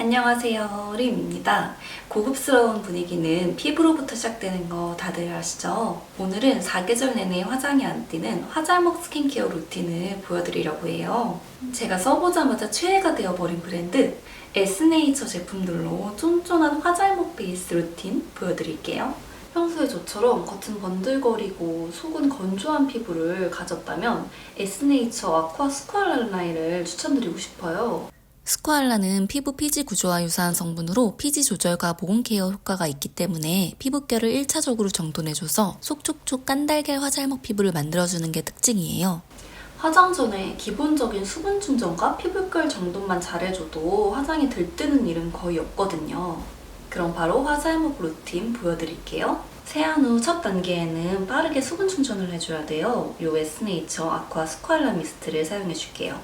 안녕하세요. 림입니다. 고급스러운 분위기는 피부로부터 시작되는 거 다들 아시죠? 오늘은 사계절 내내 화장이 안 띄는 화잘먹 스킨케어 루틴을 보여드리려고 해요. 제가 써보자마자 최애가 되어버린 브랜드 에스네이처 제품들로 쫀쫀한 화잘먹 베이스 루틴 보여드릴게요. 평소에 저처럼 겉은 번들거리고 속은 건조한 피부를 가졌다면 에스네이처 아쿠아 스쿠알라 라인을 추천드리고 싶어요. 스코알라는 피부 피지 구조와 유사한 성분으로 피지 조절과 모공 케어 효과가 있기 때문에 피부결을 1차적으로 정돈해줘서 속촉촉 깐달걀 화잘먹 피부를 만들어주는 게 특징이에요. 화장 전에 기본적인 수분 충전과 피부결 정돈만 잘해줘도 화장이 들뜨는 일은 거의 없거든요. 그럼 바로 화잘목 루틴 보여드릴게요. 세안 후 첫 단계에는 빠르게 수분 충전을 해줘야 돼요. 요 에스네이처 아쿠아 스쿠알라 미스트를 사용해줄게요.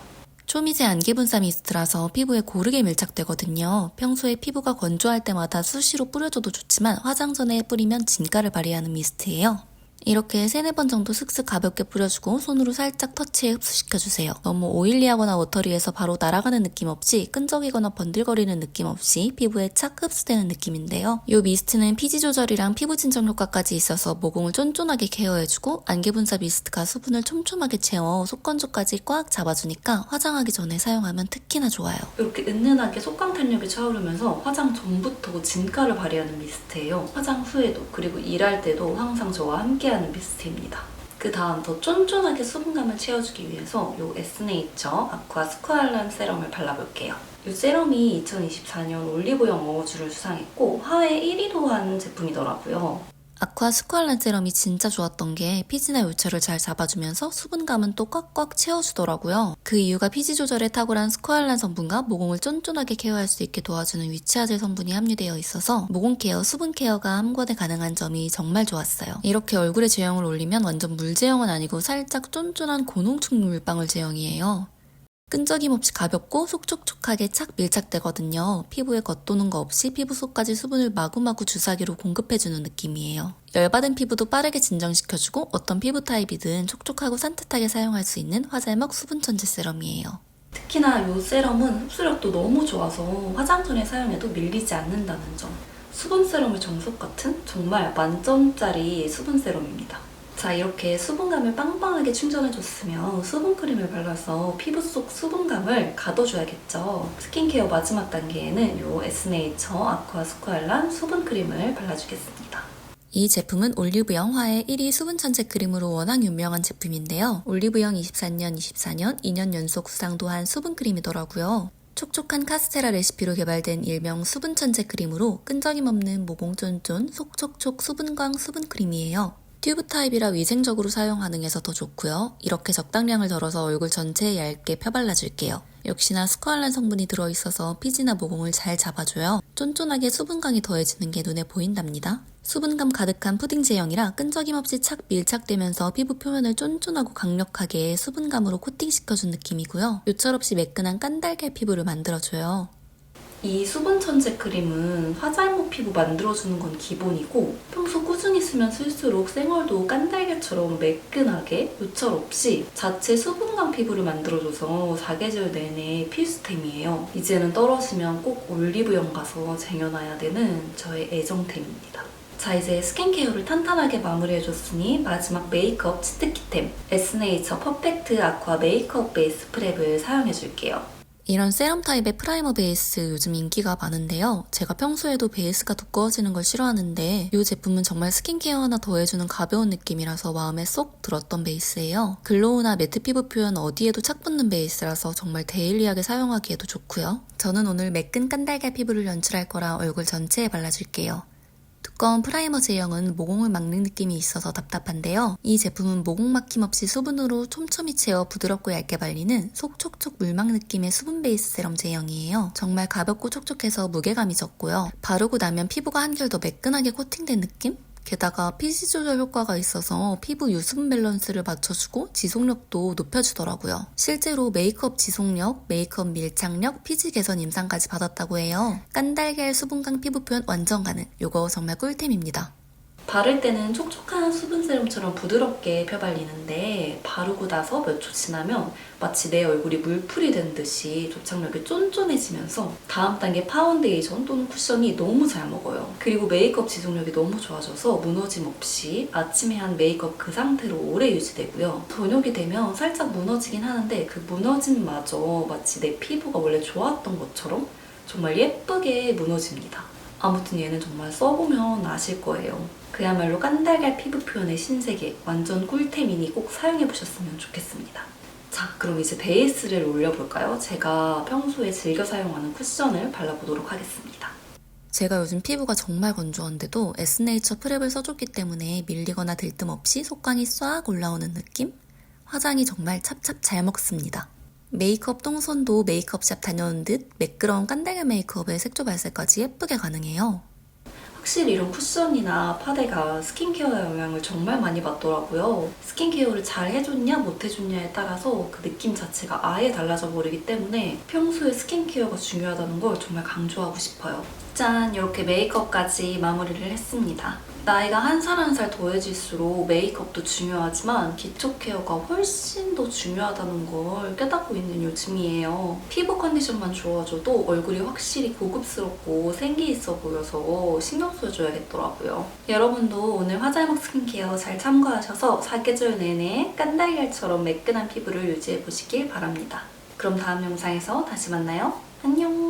초미세 안개 분사 미스트라서 피부에 고르게 밀착되거든요. 평소에 피부가 건조할 때마다 수시로 뿌려줘도 좋지만 화장 전에 뿌리면 진가를 발휘하는 미스트예요. 이렇게 세네 번 정도 슥슥 가볍게 뿌려주고 손으로 살짝 터치해 흡수시켜주세요. 너무 오일리하거나 워터리해서 바로 날아가는 느낌 없이 끈적이거나 번들거리는 느낌 없이 피부에 착 흡수되는 느낌인데요. 이 미스트는 피지 조절이랑 피부 진정 효과까지 있어서 모공을 쫀쫀하게 케어해주고 안개 분사 미스트가 수분을 촘촘하게 채워 속건조까지 꽉 잡아주니까 화장하기 전에 사용하면 특히나 좋아요. 이렇게 은은하게 속광 탄력이 차오르면서 화장 전부터 진가를 발휘하는 미스트예요. 화장 후에도 그리고 일할 때도 항상 저와 함께 하는 미스트입니다. 그 다음 더 쫀쫀하게 수분감을 채워주기 위해서 이 에스네이처 아쿠아 스쿠알란 세럼을 발라볼게요. 이 세럼이 2024년 올리브영 어워즈를 수상했고 하회 1위도 한 제품이더라고요. 아쿠아 스쿠알란 세럼이 진짜 좋았던 게 피지나 요철을 잘 잡아주면서 수분감은 또 꽉꽉 채워주더라고요. 그 이유가 피지 조절에 탁월한 스쿠알란 성분과 모공을 쫀쫀하게 케어할 수 있게 도와주는 위치아젤 성분이 함유되어 있어서 모공 케어, 수분 케어가 한 번에 가능한 점이 정말 좋았어요. 이렇게 얼굴에 제형을 올리면 완전 물 제형은 아니고 살짝 쫀쫀한 고농축 물방울 제형이에요. 끈적임 없이 가볍고 속촉촉하게 착 밀착되거든요. 피부에 겉도는 거 없이 피부 속까지 수분을 마구마구 주사기로 공급해주는 느낌이에요. 열받은 피부도 빠르게 진정시켜주고 어떤 피부 타입이든 촉촉하고 산뜻하게 사용할 수 있는 화잘먹 수분천재 세럼이에요. 특히나 이 세럼은 흡수력도 너무 좋아서 화장 전에 사용해도 밀리지 않는다는 점. 수분 세럼의 정석 같은 정말 만점짜리 수분 세럼입니다. 자, 이렇게 수분감을 빵빵하게 충전해줬으면 수분크림을 발라서 피부 속 수분감을 가둬줘야겠죠. 스킨케어 마지막 단계에는 이 에스네이처 아쿠아 스쿠알란 수분크림을 발라주겠습니다. 이 제품은 올리브영 화의 1위 수분 천재 크림으로 워낙 유명한 제품인데요. 올리브영 23년, 24년 2년 연속 수상도 한 수분 크림이더라고요. 촉촉한 카스테라 레시피로 개발된 일명 수분 천재 크림으로 끈적임 없는 모공 쫀쫀 속촉촉 수분광 수분 크림이에요. 튜브 타입이라 위생적으로 사용 가능해서 더 좋고요. 이렇게 적당량을 덜어서 얼굴 전체에 얇게 펴발라줄게요. 역시나 스코알란 성분이 들어있어서 피지나 모공을 잘 잡아줘요. 쫀쫀하게 수분감이 더해지는 게 눈에 보인답니다. 수분감 가득한 푸딩 제형이라 끈적임 없이 착 밀착되면서 피부 표면을 쫀쫀하고 강력하게 수분감으로 코팅시켜준 느낌이고요. 요철 없이 매끈한 깐달걀 피부를 만들어줘요. 이 수분 천재 크림은 화잘목 피부 만들어주는 건 기본이고 평소 꾸준히 쓰면 쓸수록 생얼도 깐달걀처럼 매끈하게 요철 없이 자체 수분감 피부를 만들어줘서 사계절 내내 필수템이에요. 이제는 떨어지면 꼭 올리브영 가서 쟁여놔야 되는 저의 애정템입니다. 자 이제 스킨케어를 탄탄하게 마무리해줬으니 마지막 메이크업 치트키템 에스네이처 퍼펙트 아쿠아 메이크업 베이스 프랩을 사용해줄게요. 이런 세럼 타입의 프라이머 베이스 요즘 인기가 많은데요. 제가 평소에도 베이스가 두꺼워지는 걸 싫어하는데 이 제품은 정말 스킨케어 하나 더해주는 가벼운 느낌이라서 마음에 쏙 들었던 베이스예요. 글로우나 매트 피부 표현 어디에도 착 붙는 베이스라서 정말 데일리하게 사용하기에도 좋고요. 저는 오늘 매끈 깐달걀 피부를 연출할 거라 얼굴 전체에 발라줄게요. 두꺼운 프라이머 제형은 모공을 막는 느낌이 있어서 답답한데요. 이 제품은 모공 막힘 없이 수분으로 촘촘히 채워 부드럽고 얇게 발리는 속촉촉 물막 느낌의 수분 베이스 세럼 제형이에요. 정말 가볍고 촉촉해서 무게감이 적고요. 바르고 나면 피부가 한결 더 매끈하게 코팅된 느낌? 게다가 피지 조절 효과가 있어서 피부 유수분 밸런스를 맞춰주고 지속력도 높여주더라고요. 실제로 메이크업 지속력, 메이크업 밀착력, 피지 개선 임상까지 받았다고 해요. 깐달걀 수분강 피부 표현 완전 가능. 요거 정말 꿀템입니다. 바를 때는 촉촉한 수분 세럼처럼 부드럽게 펴발리는데 바르고 나서 몇 초 지나면 마치 내 얼굴이 물풀이 된 듯이 조착력이 쫀쫀해지면서 다음 단계 파운데이션 또는 쿠션이 너무 잘 먹어요. 그리고 메이크업 지속력이 너무 좋아져서 무너짐 없이 아침에 한 메이크업 그 상태로 오래 유지되고요. 저녁이 되면 살짝 무너지긴 하는데 그 무너짐마저 마치 내 피부가 원래 좋았던 것처럼 정말 예쁘게 무너집니다. 아무튼 얘는 정말 써보면 아실 거예요. 그야말로 깐달걀 피부 표현의 신세계 완전 꿀템이니 꼭 사용해보셨으면 좋겠습니다. 자, 그럼 이제 베이스를 올려볼까요? 제가 평소에 즐겨 사용하는 쿠션을 발라보도록 하겠습니다. 제가 요즘 피부가 정말 건조한데도 에스네이처 프랩을 써줬기 때문에 밀리거나 들뜸 없이 속광이 싹 올라오는 느낌? 화장이 정말 찹찹 잘 먹습니다. 메이크업 똥손도 메이크업샵 다녀온 듯 매끄러운 깐달걀 메이크업에 색조 발색까지 예쁘게 가능해요. 확실히 이런 쿠션이나 파데가 스킨케어 영향을 정말 많이 받더라고요. 스킨케어를 잘 해줬냐 못 해줬냐에 따라서 그 느낌 자체가 아예 달라져 버리기 때문에 평소에 스킨케어가 중요하다는 걸 정말 강조하고 싶어요. 짠! 이렇게 메이크업까지 마무리를 했습니다. 나이가 한 살 한 살 더해질수록 메이크업도 중요하지만 기초 케어가 훨씬 더 중요하다는 걸 깨닫고 있는 요즘이에요. 피부 컨디션만 좋아져도 얼굴이 확실히 고급스럽고 생기 있어 보여서 신경 써줘야겠더라고요. 여러분도 오늘 화잘먹 스킨케어 잘 참고하셔서 사계절 내내 깐달걀처럼 매끈한 피부를 유지해 보시길 바랍니다. 그럼 다음 영상에서 다시 만나요. 안녕!